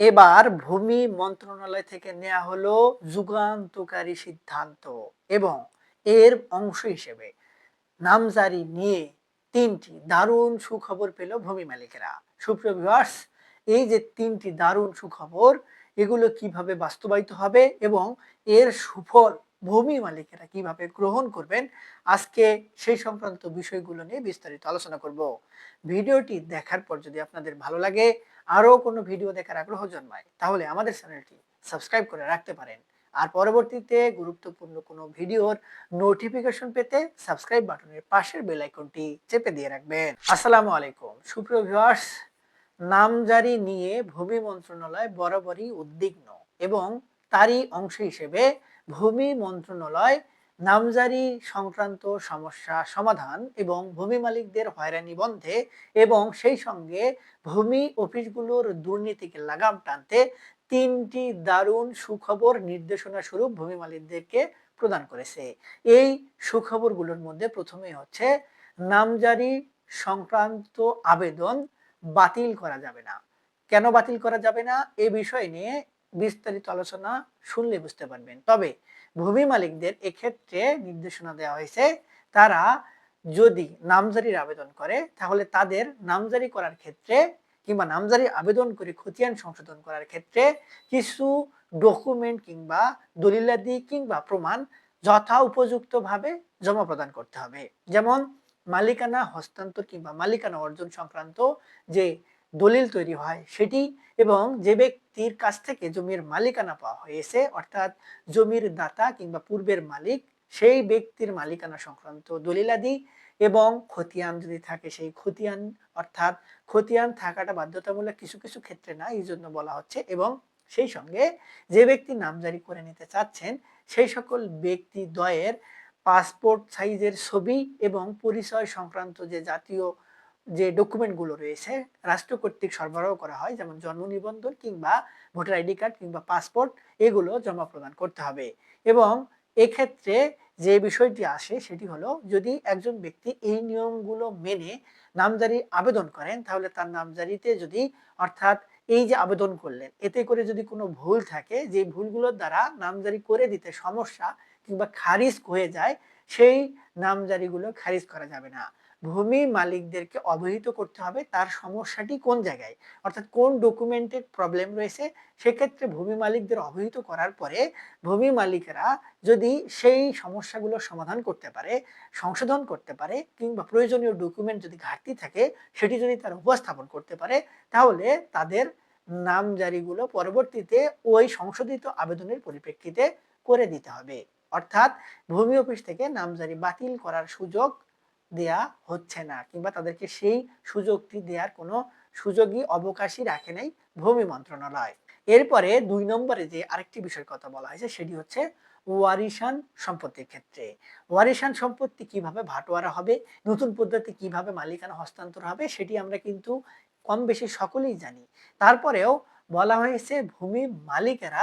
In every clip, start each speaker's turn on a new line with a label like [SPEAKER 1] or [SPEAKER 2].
[SPEAKER 1] এবার ভূমি মন্ত্রণালয় থেকে নেওয়া হলো যুগান্তকারী সিদ্ধান্ত এবং এর অংশ হিসেবে নামজারি নিয়ে তিনটি দারুণ সুখবর পেল ভূমি মালিকেরা। সুপ্রিয় এই যে তিনটি দারুণ সুখবর, এগুলো কীভাবে বাস্তবায়িত হবে এবং এর সুফল ভূমি মালিকেরা কীভাবে গ্রহণ করবেন, আজকে সেই সংক্রান্ত বিষয়গুলো নিয়ে বিস্তারিত আলোচনা করব। ভিডিওটি দেখার পর যদি আপনাদের ভালো লাগে আরও কোনো ভিডিও দেখার আগ্রহ জন্মায়, তাহলে আমাদের চ্যানেলটি সাবস্ক্রাইব করে রাখতে পারেন। আর পরবর্তীতে গুরুত্বপূর্ণ কোনো ভিডিওর নোটিফিকেশন পেতে সাবস্ক্রাইব বাটনের পাশের বেল আইকনটি চেপে দিয়ে রাখবেন। আসসালামু আলাইকুম। সুপ্রিয় ভিউয়ার্স, নামজারি নিয়ে ভূমি মন্ত্রণালয় বরাবরই উদ্বিগ্ন এবং তারই অংশ হিসেবে ভূমি মন্ত্রণালয় নামজারি সংক্রান্ত সমস্যা সমাধান এবং ভূমি মালিকদের হয়রানি বন্ধে এবং সেই সঙ্গে ভূমি অফিসগুলোর দুর্নীতিকে লাগাম টানতে তিনটি দারুণ সুখবর নির্দেশনা স্বরূপ ভূমি মালিকদেরকে প্রদান করেছে। এই সুখবরগুলোর মধ্যে প্রথমে হচ্ছে, নামজারি সংক্রান্ত আবেদন বাতিল করা যাবে না। কেন বাতিল করা যাবে না? এ বিষয় নিয়ে বিস্তারিত আলোচনা শুনলে বুঝতে পারবেন। তবে ভূমি মালিকদের এক্ষেত্রে নির্দেশনা দেওয়া হয়েছে, তারা যদি নামজারির আবেদন করে, তাহলে তাদের নামজারি করার ক্ষেত্রে কিংবা নামজারি আবেদন করে খতিয়ান সংশোধন করার ক্ষেত্রে কিছু ডকুমেন্ট কিংবা দলিলাদি কিংবা প্রমাণ যথা উপযুক্তভাবে জমা প্রদান করতে হবে। যেমন মালিকানা হস্তান্তর কিংবা মালিকানা অর্জন সংক্রান্ত যে দলিল তৈরি হয় সেটি এবং যে ব্যক্তির কাছ থেকে জমির মালিকানা পাওয়া হয়েছে, অর্থাৎ জমির দাতা কিংবা পূর্বের মালিক, সেই ব্যক্তির মালিকানা সংক্রান্ত দলিলাদি এবং খতিয়ান যদি থাকে, সেই খতিয়ান, অর্থাৎ খতিয়ান থাকাটা বাধ্যতামূলক কিছু কিছু ক্ষেত্রে না, এই জন্য বলা হচ্ছে এবং সেই সঙ্গে যে ব্যক্তি নামজারি করে নিতে চাচ্ছেন, সেই সকল ব্যক্তি দ্বয়ের পাসপোর্ট সাইজের ছবি এবং পরিচয় সংক্রান্ত যে জাতীয় যে ডকুমেন্টগুলো রয়েছে, রাষ্ট্র কর্তৃক সরবরাহ করা হয়, যেমন জন্ম নিবন্ধন কিংবা ভোটার আইডি কার্ড কিংবা পাসপোর্ট এগুলো জমা প্রদান করতে হবে। এবং এক্ষেত্রে যে বিষয়টি আসে, সেটি হলো যদি একজন ব্যক্তি এই নিয়মগুলো মেনে নামজারি আবেদন করেন, তাহলে তার নামজারিতে যদি, অর্থাৎ এই যে আবেদন করলেন, এতে করে যদি কোনো ভুল থাকে, যে ভুলগুলোর দ্বারা নামজারি করে দিতে সমস্যা কিংবা খারিজ হয়ে যায়, সেই নামজারিগুলো খারিজ করা যাবে না। ভূমি মালিকদেরকে অবহিত করতে হবে তার সমস্যাটি কোন জায়গায়? অর্থাৎ কোন ডকুমেন্টের প্রবলেম রয়েছে? সেক্ষেত্রে ভূমি মালিকদের অবহিত করার পরে ভূমি মালিকেরা যদি সেই সমস্যাগুলো সমাধান করতে পারে, সংশোধন করতে পারে কিংবা প্রয়োজনীয় ডকুমেন্ট যদি ঘাটতি থাকে, সেটি যদি তারা উপস্থাপন করতে পারে, তাহলে তাদের নামজারিগুলো পরবর্তীতে ওই সংশোধিত আবেদনের পরিপ্রেক্ষিতে করে দিতে হবে। অর্থাৎ ভূমি অফিস থেকে নামজারি বাতিল করার সুযোগ দেয়া হচ্ছে না কিংবা তাদেরকে সেই সুযোগটি দেওয়ার কোনো সুযোগই, অবকাশই রাখে নাই ভূমি মন্ত্রণালয়। এরপরে দুই নম্বরে যে আরেকটি বিষয়ের কথা বলা হয়েছে, সেটি হচ্ছে ওয়ারিশান সম্পত্তির ক্ষেত্রে। ওয়ারিশান সম্পত্তি কীভাবে ভাটোয়ারা হবে, নতুন পদ্ধতি কীভাবে মালিকানা হস্তান্তর হবে, সেটি আমরা কিন্তু কম বেশি সকলেই জানি। তারপরেও বলা হয়েছে ভূমি মালিকেরা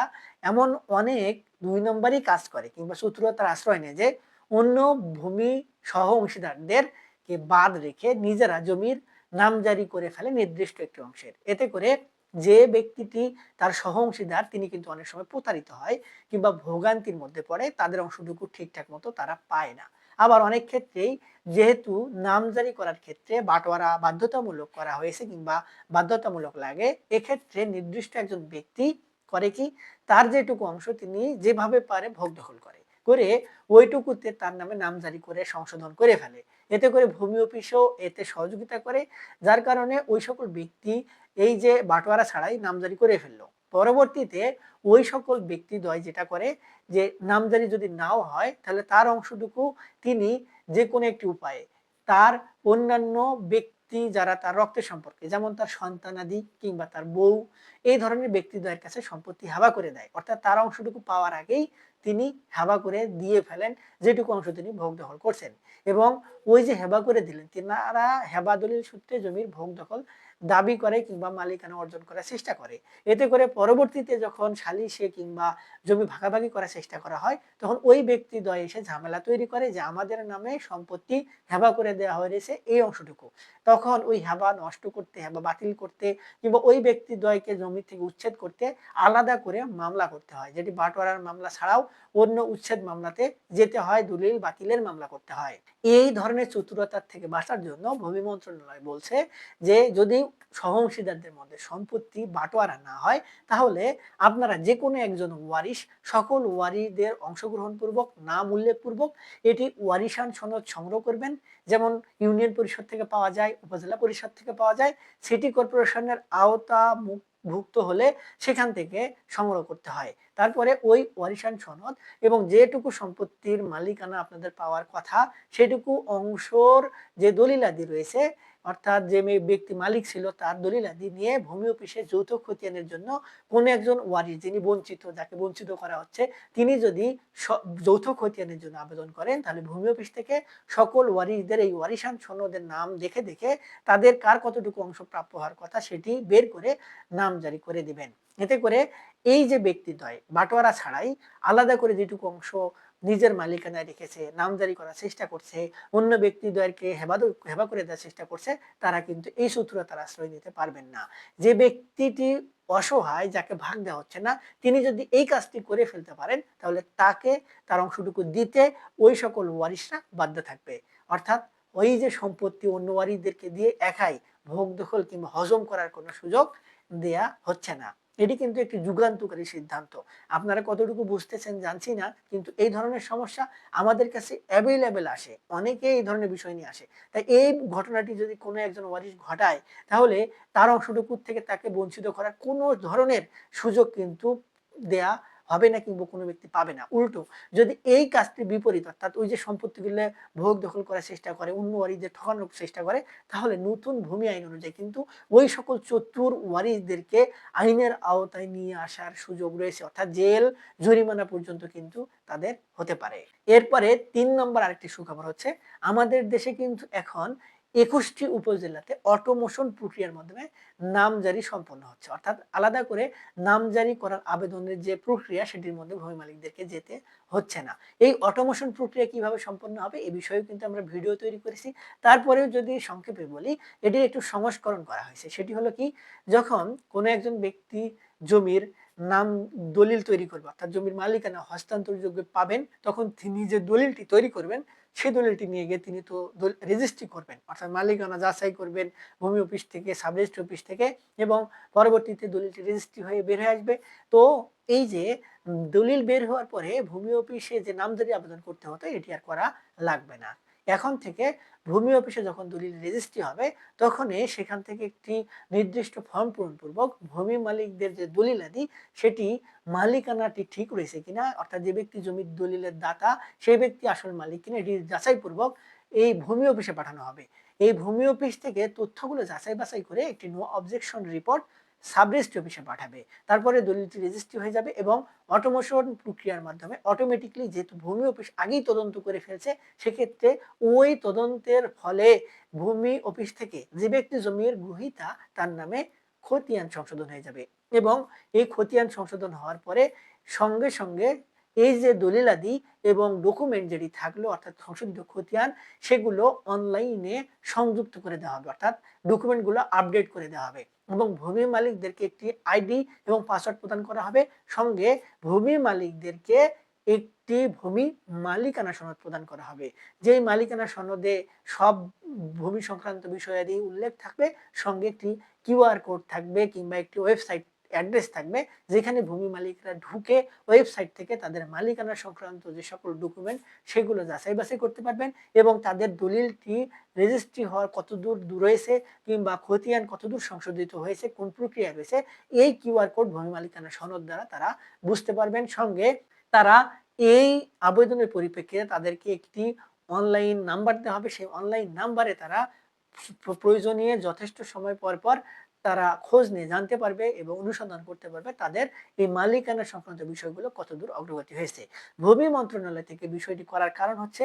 [SPEAKER 1] এমন অনেক দুই নম্বরই কাজ করে কিংবা শত্রুতার আশ্রয় নেয় যে অন্য ভূমি সহ অংশীদারদেরকে বাদ রেখে নিজেরা জমির নামজারি করে ফেলে নির্দিষ্ট একটি অংশের। এতে করে যে ব্যক্তিটি তার সহ অংশীদার তিনি কিন্তু অনেক সময় প্রতারিত হয় কিংবা ভোগান্তির মধ্যে পড়ে, তাদের অংশটুকু ঠিকঠাক মতো তারা পায় না। আবার অনেক ক্ষেত্রেই যেহেতু নামজারি করার ক্ষেত্রে বাটোয়ারা বাধ্যতামূলক করা হয়েছে কিংবা বাধ্যতামূলক লাগে, এক্ষেত্রে নির্দিষ্ট একজন ব্যক্তি করে কি, তার যেটুকু অংশ তিনি যেভাবে পারে ভোগ দখল করে। করে ওইটুকুতে তার নামে নামজারি করে সংশোধন করে ফেলে। এতে করে ভূমি অফিসও এতে সহযোগিতা করে, যার কারণে ওই সকল ব্যক্তি এই যে বাটোয়ারা ছাড়াই নামজারি করে ফেলল। পরবর্তীতে ওই সকল ব্যক্তিদ্বয় যেটা করে যে নামজারি যদি নাও হয়, তাহলে তার অংশটুকু তিনি যে কোনো একটি উপায়ে তার অন্যান্য ব্যক্তি যারা তার রক্তের সম্পর্কে, যেমন তার সন্তানাদি কিংবা তার বউ, এই ধরনের ব্যক্তিদ্বয়ের কাছে সম্পত্তি হাবা করে দেয়। অর্থাৎ তার অংশটুকু পাওয়ার আগেই তিনি হেবা করে দিয়ে ফেলেন, যেটুকু অংশ তিনি ভোগ দখল করছেন। এবং ওই যে হেবা করে দিলেন, তিনারা হেবা দলিল সূত্রে জমির ভোগ দখল দাবি করে কিংবা মালিকানা অর্জন করার চেষ্টা করে। এতে করে পরবর্তীতে যখন সালিশে কিংবা জমি ভাগাভাগি করার চেষ্টা করা হয়, তখন ওই ব্যক্তি দয় এসে ঝামেলা তৈরি করে যে আমাদের নামে সম্পত্তি হেবা করে দেওয়া হয়েছে এই অংশটুকু। তখন ওই হেবা নষ্ট করতে, হেবা বাতিল করতে কিংবা ওই ব্যক্তি দ্বয়কে জমি থেকে উচ্ছেদ করতে আলাদা করে মামলা করতে হয়, যেটি বাটোয়ারার মামলা ছাড়াও অন্য উচ্ছেদ মামলাতে যেতে হয়, দলিল বাতিলের মামলা করতে হয়। এই ধরনের চতুরতার থেকে বাঁচার জন্য ভূমি মন্ত্রণালয় বলছে যে যদি সহংশীদারদের মধ্যে সম্পত্তি বাটোয়ারা না হয়, তাহলে আপনারা যে কোনো একজন ওয়ারিশ, সকল ওয়ারিদের অংশগ্রহণ পূর্বক নাম উল্লেখপূর্বক এটি ওয়ারিশান সনদ সংগ্রহ করবেন। যেমন ইউনিয়ন পরিষদ থেকে পাওয়া যায়, উপজেলা পরিষদ থেকে পাওয়া যায়, সিটি কর্পোরেশনের আওতা ভুক্ত হলে সেখান থেকে সংগ্রহ করতে হয়। তারপরে ওই ওয়ারিশান সনদ এবং যেটুকু সম্পত্তির মালিকানা আপনাদের পাওয়ার কথা, সেটুকু অংশর যে দলিলাদি রয়েছে অর্থাৎ যে ব্যক্তি মালিক ছিল তার দলিলাদি নিয়ে ভূমি অফিসে যৌথ খতিয়ানের জন্য কোন একজন ওয়ারিশ যিনি বঞ্চিত, যাকে বঞ্চিত করা হচ্ছে, তিনি যদি যৌথ খতিয়ানের জন্য আবেদন করেন, তাহলে ভূমি অফিস থেকে সকল ওয়ারিশদের এই ওয়ারিশান সনদের নাম দেখে দেখে তাদের কার কতটুকু অংশ প্রাপ্য হওয়ার কথা সেটি বের করে নাম জারি করে দিবেন। এতে করে এই যে ব্যক্তিদ্বয়, বাটোয়ারা ছাড়াই আলাদা করে যেটুকু অংশ নিজের মালিকানায় রেখেছে, নামজারি করার চেষ্টা করছে, অন্য ব্যক্তিদ্বয়কে হেবা হেবা করে দেওয়ার চেষ্টা করছে, তারা কিন্তু এই সূত্রতার আশ্রয় নিতে পারবেন না। যে ব্যক্তিটি অসহায়, যাকে ভাগ দেওয়া হচ্ছে না, তিনি যদি এই কাজটি করে ফেলতে পারেন, তাহলে তাকে তার অংশটুকু দিতে ওই সকল ওয়ারিশরা বাধ্য থাকবে। অর্থাৎ ওই যে সম্পত্তি অন্য ওয়ারিশদেরকে দিয়ে একাই ভোগ দখল কিংবা হজম করার কোনো সুযোগ দেয়া হচ্ছে না। এটি কিন্তু একটি যুগান্তকারী সিদ্ধান্ত। আপনারা কতটুকু বুঝতেছেন জানছি না, কিন্তু এই ধরনের সমস্যা আমাদের কাছে অ্যাভেলেবেল আসে। অনেকে এই ধরনের বিষয় নিয়ে আসে। তাই এই ঘটনাটি যদি কোনো একজন ওয়ারিশ ঘটায়, তাহলে তার অংশটুকুর থেকে তাকে বঞ্চিত করার কোনো ধরনের সুযোগ কিন্তু দেয়া হবে না কিংবা কোনো ব্যক্তি পাবে না। উল্টো, যদি এই কাজটি বিপরীত, অর্থাৎ ওই যে সম্পত্তিগুলো ভোগ দখল করার চেষ্টা করে, অন্য ওয়ারিদের ঠকানোর চেষ্টা করে, তাহলে নতুন ভূমি আইন অনুযায়ী কিন্তু ওই সকল চতুর ওয়ারিসদেরকে আইনের আওতায় নিয়ে আসার সুযোগ রয়েছে। অর্থাৎ জেল, জরিমানা পর্যন্ত কিন্তু তাদের হতে পারে। এরপরে তিন নম্বর আরেকটি সুখবর হচ্ছে, আমাদের দেশে কিন্তু এখন একুশটি উপজেলাতে অটোমোশন প্রক্রিয়ার মাধ্যমে নামজারি সম্পন্ন হচ্ছে। অর্থাৎ আলাদা করে নামজারি করার আবেদনের যে প্রক্রিয়া, সেটির মধ্যে ভূমি মালিকদেরকে যেতে হচ্ছে না। এই অটোমোশন প্রক্রিয়া কীভাবে সম্পন্ন হবে, এ বিষয়েও কিন্তু আমরা ভিডিও তৈরি করেছি। তারপরেও যদি সংক্ষেপে বলি, এটির একটু সংস্করণ করা হয়েছে। সেটি হলো কি, যখন কোনো একজন ব্যক্তি জমির নাম দলিল তৈরি করবে। অর্থাৎ জমির মালিকানা হস্তান্তরযোগ্য পাবেন, তখন তিনি যে দলিলটি তৈরি করবেন সেই দলিলটি নিয়ে গিয়ে তিনি তো রেজিস্ট্রি করবেন। অর্থাৎ মালিকানা যাচাই করবেন ভূমি অফিস থেকে সাব রেজিস্ট্রি অফিস থেকে এবং পরবর্তীতে দলিলটি রেজিস্ট্রি হয়ে বের হয়ে আসবে। তো এই যে দলিল বের হওয়ার পরে ভূমি অফিসে যে নামজারি আবেদন করতে হতো এটি আর করা লাগবে না। এখন থেকে ভূমি অফিসে যখন দলিল রেজিস্ট্রি হবে, তখনই সেখান থেকে একটি নির্দিষ্ট ফর্ম পূরণ পূর্বক ভূমি মালিকদের যে দলিলাদি, সেটি মালিকানাটি ঠিক রয়েছে কিনা, অর্থাৎ যে ব্যক্তি জমির দলিলের দাতা, সেই ব্যক্তি আসল মালিক কিনা এটি যাচাইপূর্বক এই ভূমি অফিসে পাঠানো হবে। এই ভূমি অফিস থেকে তথ্যগুলো যাচাই বাছাই করে একটি নো অবজেকশন রিপোর্ট সাবরেজিস্ট্রি অফিসে পাঠাবে। তারপরে দলিলটি রেজিস্ট্রি হয়ে যাবে এবং অটোমেশন প্রক্রিয়ার মাধ্যমে অটোমেটিকলি যেহেতু ভূমি অফিস আগেই তদন্ত করে ফেলছে, সেক্ষেত্রে ওই তদন্তের ফলে ভূমি অফিস থেকে যে ব্যক্তি জমির গ্রহিতা, তার নামে খতিয়ান সংশোধন হয়ে যাবে এবং এই খতিয়ান সংশোধন হওয়ার পরে সঙ্গে সঙ্গে এই যে দলিলাদি এবং ডকুমেন্ট যেটি থাকল, অর্থাৎ সংশোধিত খতিয়ান, সেগুলো অনলাইনে সংযুক্ত করে দেওয়া হবে, অর্থাৎ ডকুমেন্টগুলো আপডেট করে দেওয়া হবে। এবং ভূমি মালিকদেরকে একটি আইডি এবং পাসওয়ার্ড প্রদান করা হবে। সঙ্গে ভূমি মালিকদেরকে একটি ভূমি মালিকানা সনদ প্রদান করা হবে। যেই মালিকানা সনদে সব ভূমি সংক্রান্ত বিষয়াদি উল্লেখ থাকবে, সঙ্গে একটি কিউআর কোড থাকবে কিংবা একটি ওয়েবসাইট অ্যাড্রেস থাকবে, যেখানে ভূমি মালিকরা ঢুকে ওয়েবসাইট থেকে তাদের মালিকানা সংক্রান্ত যে সকল ডকুমেন্ট সেগুলো যাচাই বাছাই করতে পারবেন এবং তাদের দলিলটি রেজিস্ট্রি হওয়ার কত দূর রয়েছে কিংবা খতিয়ান কতদূর সংশোধিত হয়েছে, কোন প্রক্রিয়া রয়েছে, এই কিউআর কোড ভূমি মালিকানা সনদ দ্বারা তারা বুঝতে পারবেন। সঙ্গে তারা এই আবেদনের পরিপ্রেক্ষিতে তাদেরকে একটি অনলাইন নাম্বার দেওয়া হবে। সেই অনলাইন নাম্বারে তারা প্রয়োজনীয় যথেষ্ট সময় পর পর তারা খোঁজ নিয়ে জানতে পারবে এবং অনুসন্ধান করতে পারবে তাদের এই মালিকানা সংক্রান্ত বিষয়গুলো কতদূর অগ্রগতি হয়েছে। ভূমি মন্ত্রণালয় থেকে বিষয়টি করার কারণ হচ্ছে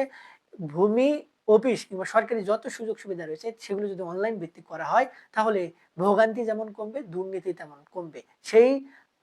[SPEAKER 1] ভূমি অফিস কিংবা সরকারি যত সুযোগ সুবিধা রয়েছে সেগুলো যদি অনলাইন ভিত্তিক করা হয় তাহলে ভোগান্তি যেমন কমবে, দুর্নীতি তেমন কমবে। সেই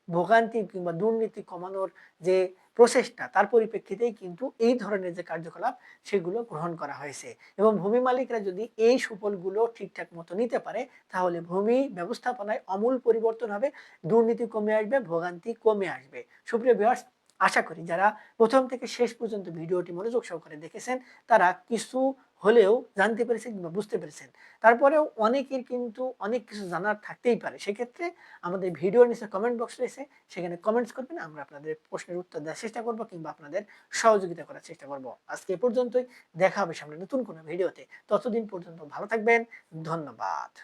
[SPEAKER 1] ভোগান্তি কিংবা দুর্নীতি কমানোর যে প্রচেষ্টা, তার পরিপ্রেক্ষিতেই কিন্তু এই ধরনের যে কার্যকলাপ, সেগুলো গ্রহণ করা হয়েছে। এবং ভূমি মালিকরা যদি এই সুফলগুলো ঠিকঠাক মতো নিতে পারে, তাহলে ভূমি ব্যবস্থাপনায় অমূল পরিবর্তন হবে, দুর্নীতি কমে আসবে, ভোগান্তি কমে আসবে। সুপ্রিয় ভিউয়ার্স আশা করি যারা প্রথম থেকে শেষ পর্যন্ত ভিডিওটি মনোযোগ সহকারে দেখেছেন, তারা কিছু হলেও জানতে পেরেছেন কিংবা বুঝতে পেরেছেন। তারপরেও অনেকের কিন্তু অনেক কিছু জানার থাকতেই পারে। সেক্ষেত্রে আমাদের ভিডিওর নিচে কমেন্ট বক্স রয়েছে, সেখানে কমেন্টস করবেন, আমরা আপনাদের প্রশ্নের উত্তর দেওয়ার চেষ্টা করব কিংবা আপনাদের সহযোগিতা করার চেষ্টা করব। আজকে এ পর্যন্তই, দেখা হবে সামনে নতুন কোনো ভিডিওতে। ততদিন পর্যন্ত ভালো থাকবেন, ধন্যবাদ।